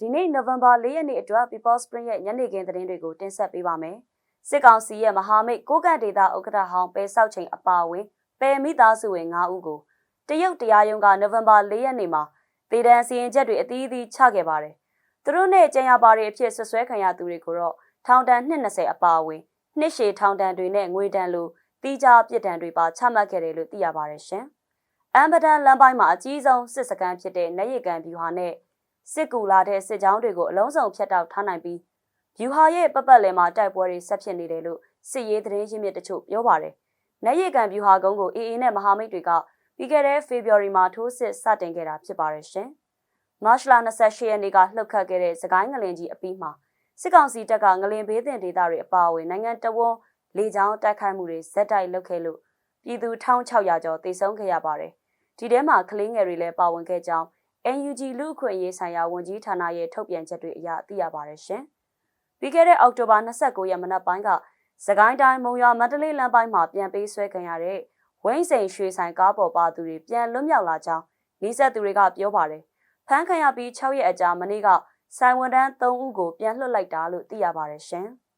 ဒီနေ့နိုဝင်ဘာ၄ရက်နေ့အတွက် People Spring ရဲ့ညနေခင်းသတင်းတွေကိုတင်ဆက်ပေးပါမယ်။စစ်ကောင်စီရဲ့မဟာမိတ်ကိုကန့်ဒေတာဥက္ကဋ္ဌဟောင်းပဲဆောက်ချိန်အပါအဝင်ပဲမိသားစုဝင်9ဦးကိုတရုတ်တရားရုံးကနိုဝင်ဘာ၄ရက်နေ့မှာဒေတန်စီရင်ချက်တွေအသီးသီးချခဲ့ပါတယ်။သူတို့နဲ့ကြံရပါတွေအဖြစ်ဆွဆွဲခံရသူတွေကိုတော့ထောင်ဒဏ်220အပါအဝင်နှစ်ရှည်ထောင်ဒဏ်တွေနဲ့ငွေဒဏ်လိုတီးခြားပြစ်ဒဏ်တွေပါချမှတ်ခဲ့တယ်လို့သိရပါတယ်ရှင်။အမ်ဘဒန်လမ်းပိုင်းမှာအကြီးဆုံးစစ်စခန်းဖြစ်တဲ့နရိကန်ဗျူဟာနဲ့ စစ်ကူလာတဲ့စစ်ကြောင်းတွေကိုအလုံးစုံဖျက်တောက်ထားနိုင်ပြီးဗျူဟာရဲ့ပတ်ပတ်လည်မှာတိုက်ပွဲတွေဆက်ဖြစ်နေတယ်လို့စစ်ရေးသတင်းရင်းမြစ်တချို့ပြောပါတယ်။နရိကန်ဗျူဟာကုန်းကိုအေအေနဲ့မဟာမိတ်တွေကပြီးခဲ့တဲ့ဖေဖော်ဝါရီမှာထိုးစစ်စတင်ခဲ့တာဖြစ်ပါတယ်ရှင်။မတ်လ28ရက်နေ့ကလှုပ်ခတ်ခဲ့တဲ့စကိုင်းငလင်ကြီးအပြီးမှာစစ်ကောင်စီတပ်ကငလင်ဘေးတင်ဒေသတွေအပါအဝင်နိုင်ငံတော်ဝန်လေကြောင်းတိုက်ခိုက်မှုတွေဇက်တိုက်လုပ်ခဲ့လို့ပြည်သူ1600ကျော်သေဆုံးခဲ့ရပါတယ်။ဒီထဲမှာကလေးငယ်တွေလည်းပါဝင်ခဲ့ကြောင်း NUG လူ့အခွင့်အရေးဆိုင်ရာဝန်ကြီးဌာနရဲ့ထုတ်ပြန်ချက်တွေအရသိရပါတယ်ရှင်။ပြီးခဲ့တဲ့အောက်တိုဘာ29ရက်မနက်ပိုင်းကစကိုင်းတိုင်းမုံရွာမန္တလေးလမ်းပိုင်းမှာပြန်ပေးဆွဲခံရတဲ့ဝိမ့်စိန်ရွှေဆိုင်ကားပေါ်ပါသူတွေပြန်လွတ်မြောက်လာကြောင်းနေဆက်သူတွေကပြောပါတယ်။ဖမ်းခံရပြီး6ရက်အကြာမနေ့ကဆိုင်ဝန်တန်း3ဦးကိုပြန်လွှတ်လိုက်တာလို့သိရပါတယ်ရှင်။